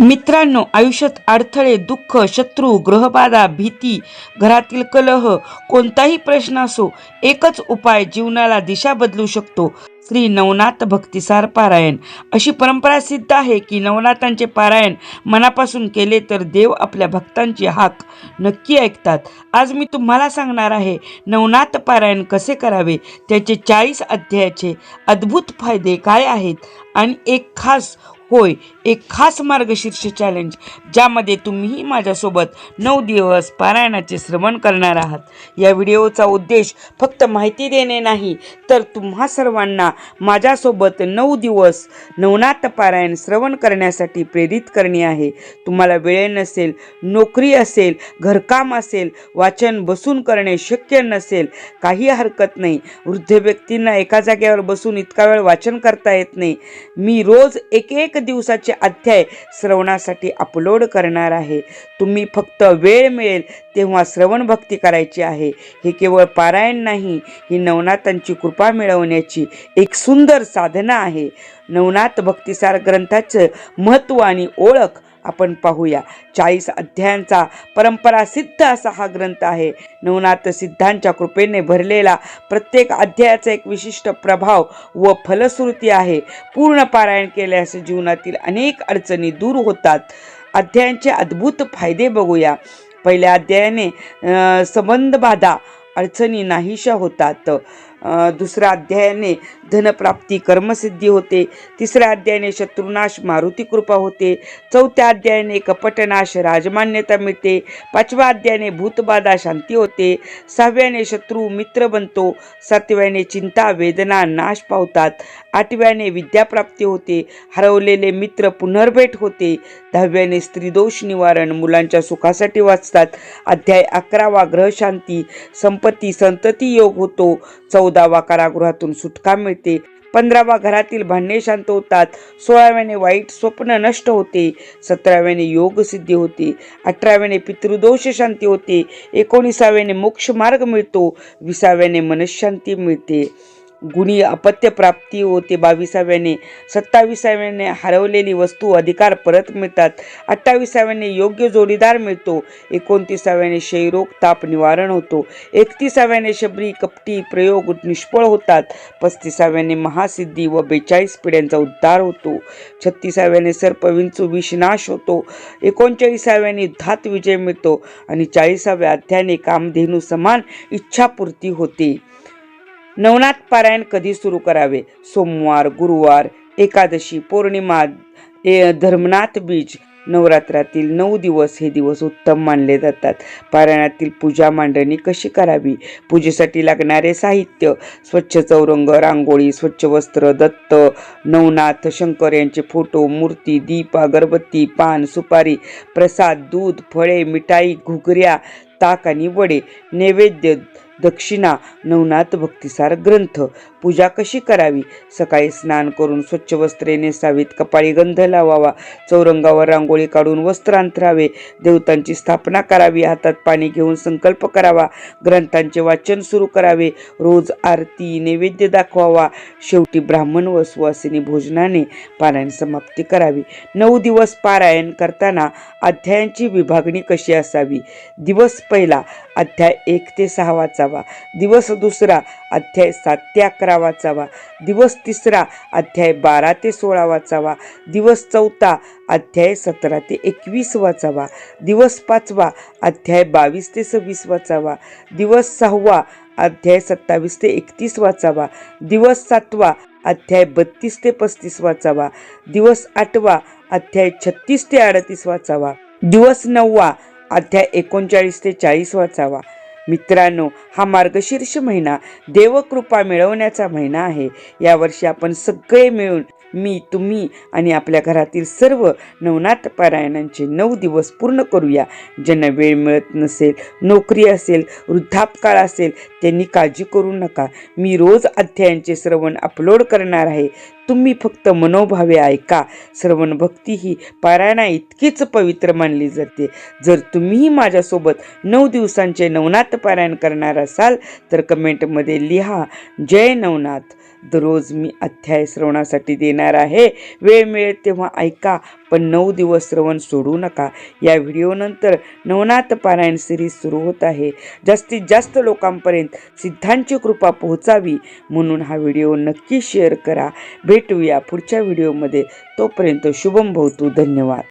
मित्रांनो आयुष्यात अडथळे दुःख शत्रू ग्रहबाधा भीती घरातील कलह कोणताही प्रश्न असो एकच उपाय जीवनाला दिशा बदलू शकतो. श्री नवनाथ भक्तिसार पारायण. अशी परंपरा सिद्ध आहे की नवनाथांचे पारायण मनापासून केले तर देव आपल्या भक्तांची हाक नक्की ऐकतात. आज मी तुम्हाला सांगणार आहे नवनाथ पारायण कसे करावे? त्याचे चाळीस अध्यायाचे अद्भुत फायदे काय आहेत? आणि एक खास होय एक खास मार्गशीर्ष चॅलेंज ज्यामध्ये तुम्हीही माझ्यासोबत नऊ दिवस पारायणाचे श्रवण करणार आहात. या व्हिडिओचा उद्देश फक्त माहिती देणे नाही तर तुम्हा सर्वांना माझ्यासोबत नऊ दिवस नवनाथ पारायण श्रवण करण्यासाठी प्रेरित करणे आहे. तुम्हाला वेळ नसेल नोकरी असेल घरकाम असेल वाचन बसून करणे शक्य नसेल काही हरकत नाही. वृद्ध व्यक्तींना एका जागेवर बसून इतका वेळ वाचन करता येत नाही. मी रोज एक एक दिवसाचे अध्याय श्रवणासाठी अपलोड करणार आहे. तुम्ही फक्त वेळ मिळेल तेव्हा श्रवण भक्ती करायची आहे. हे केवळ पारायण नाही ही नवनाथांची कृपा मिळवण्याची एक सुंदर साधना आहे. नवनाथ भक्तिसार ग्रंथाचं महत्त्व आणि ओळख आपण पाहूया. चाळीस अध्यायांचा परंपरा सिद्ध असा हा ग्रंथ आहे. नवनाथ सिद्धांच्या कृपेने भरलेला प्रत्येक अध्यायाचा एक विशिष्ट प्रभाव व फलश्रुती आहे. पूर्ण पारायण केल्यास जीवनातील अनेक अडचणी दूर होतात. अध्यायांचे अद्भुत फायदे बघूया. पहिल्या अध्यायाने संबंध बाधा अडचणी नाहीशा होतात. दुसऱ्या अध्यायाने धनप्राप्ती कर्मसिद्धी होते. तिसऱ्या अध्यायाने शत्रुनाश मारुती कृपा होते. चौथ्या अध्यायाने कपटनाश राजमान्यता मिळते. पाचव्या अध्यायाने भूतबाधा शांती होते. सहाव्याने शत्रू मित्र बनतो. सातव्याने चिंता वेदना नाश पावतात. आठव्याने विद्याप्राप्ती होते. हरवलेले मित्र पुनर्भेट होते. दहाव्याने स्त्रीदोष निवारण मुलांच्या सुखासाठी वाचतात. अध्याय अकरावा ग्रहशांती संपत्ती संतती योग होतो. चौदावा कारागृहातून सुटका मिळते. पंधरावा घरातील भांडणे शांत होतात. सोळाव्याने वाईट स्वप्न नष्ट होते. सतराव्याने योग सिद्धी होते. अठराव्याने पितृदोष शांती होते. एकोणीसाव्याने मोक्ष मार्ग मिळतो. विसाव्याने मनशांती मिळते. गुणी अपत्यप्राप्ती होते. बावीसाव्याने सत्तावीसाव्याने हरवलेली वस्तू अधिकार परत मिळतात. अठ्ठावीसाव्याने योग्य जोडीदार मिळतो. एकोणतीसाव्याने क्षयरोग ताप निवारण होतो. एकतीसाव्याने शबरी कपटी प्रयोग निष्फळ होतात. पस्तीसाव्याने महासिद्धी व बेचाळीस पिढ्यांचा उद्धार होतो. छत्तीसाव्याने सर्पविंचू विषनाश होतो. एकोणचाळीसाव्याने धात विजय मिळतो. आणि चाळीसाव्या अध्यायाने कामधेनू समान इच्छापूर्ती होते. नवनाथ पारायण कधी सुरू करावे? सोमवार गुरुवार एकादशी पौर्णिमा ए धर्मनाथ बीज. नवरात्रातील नऊ दिवस हे दिवस उत्तम मानले जातात. पारायणातील पूजा मांडणी कशी करावी? पूजेसाठी लागणारे साहित्य स्वच्छ चौरंग रांगोळी स्वच्छ वस्त्र दत्त नवनाथ शंकर यांचे फोटो मूर्ती दीप अगरबत्ती पान सुपारी प्रसाद दूध फळे मिठाई घुगऱ्या ताक आणि वडे. नैवेद्य दक्षिणा नवनाथ भक्तिसार ग्रंथ. पूजा कशी करावी? सकाळी स्नान करून स्वच्छ वस्त्रे नेसावीत कपाळी गंध लावावा चौरंगावर रांगोळी काढून वस्त्र अंथरावे देवतांची स्थापना करावी हातात पाणी घेऊन संकल्प करावा ग्रंथांचे वाचन सुरू करावे रोज आरती नैवेद्य दाखवावा. शेवटी ब्राह्मण व सुवासिनी भोजनाने पारायण समाप्ती करावी. नऊ दिवस पारायण करताना अध्यायांची विभागणी कशी असावी? दिवस पहिला अध्याय एक ते सहा वाचावा. दिवस दुसरा अध्याय सात ते अकरा वाचावा दिवस तिसरा अध्याय बारा ते सोळा वाचावा दिवस चौथा अध्याय सतरा ते एकवीस वाचावा दिवस पाचवा अध्याय बावीस ते सव्वीस वाचावा दिवस सहावा अध्याय सत्तावीस ते एकतीस वाचावा दिवस सातवा अध्याय बत्तीस ते पस्तीस वाचावा दिवस आठवा अध्याय छत्तीस ते अडतीस वाचावा दिवस नववा अध्याय एकोणचाळीस ते चाळीस वाचावा मित्रांनो हा मार्गशीर्ष महिना देवकृपा मिळवण्याचा महिना आहे. यावर्षी आपण सगळे मिळून मी तुम्ही आणि आपल्या घरातील सर्व नवनाथ पारायणांचे नऊ दिवस पूर्ण करूया. ज्यांना वेळ मिळत नसेल नोकरी असेल वृद्धापकाळ असेल त्यांनी काळजी करू नका. मी रोज अध्यायांचे श्रवण अपलोड करणार आहे. तुम्ही फक्त मनोभावे ऐका. श्रवण भक्ती ही पारायणा इतकीच पवित्र मानली जाते. जर तुम्हीही माझ्यासोबत नऊ दिवसांचे नवनाथ पारायण करणार असाल तर कमेंटमध्ये लिहा जय नवनाथ. दररोज मी अध्याय श्रवणासाठी देणार आहे. वेळ मिळेल तेव्हा ऐका पण नऊ दिवस श्रवण सोडू नका. या व्हिडिओनंतर नवनाथ पारायण सिरीज सुरू होत आहे. जास्तीत जास्त लोकांपर्यंत सिद्धांची कृपा पोहोचावी म्हणून हा व्हिडिओ नक्की शेअर करा. भेट भेटूया पुढच्या व्हिडिओमध्ये. तोपर्यंत शुभम भवतू धन्यवाद.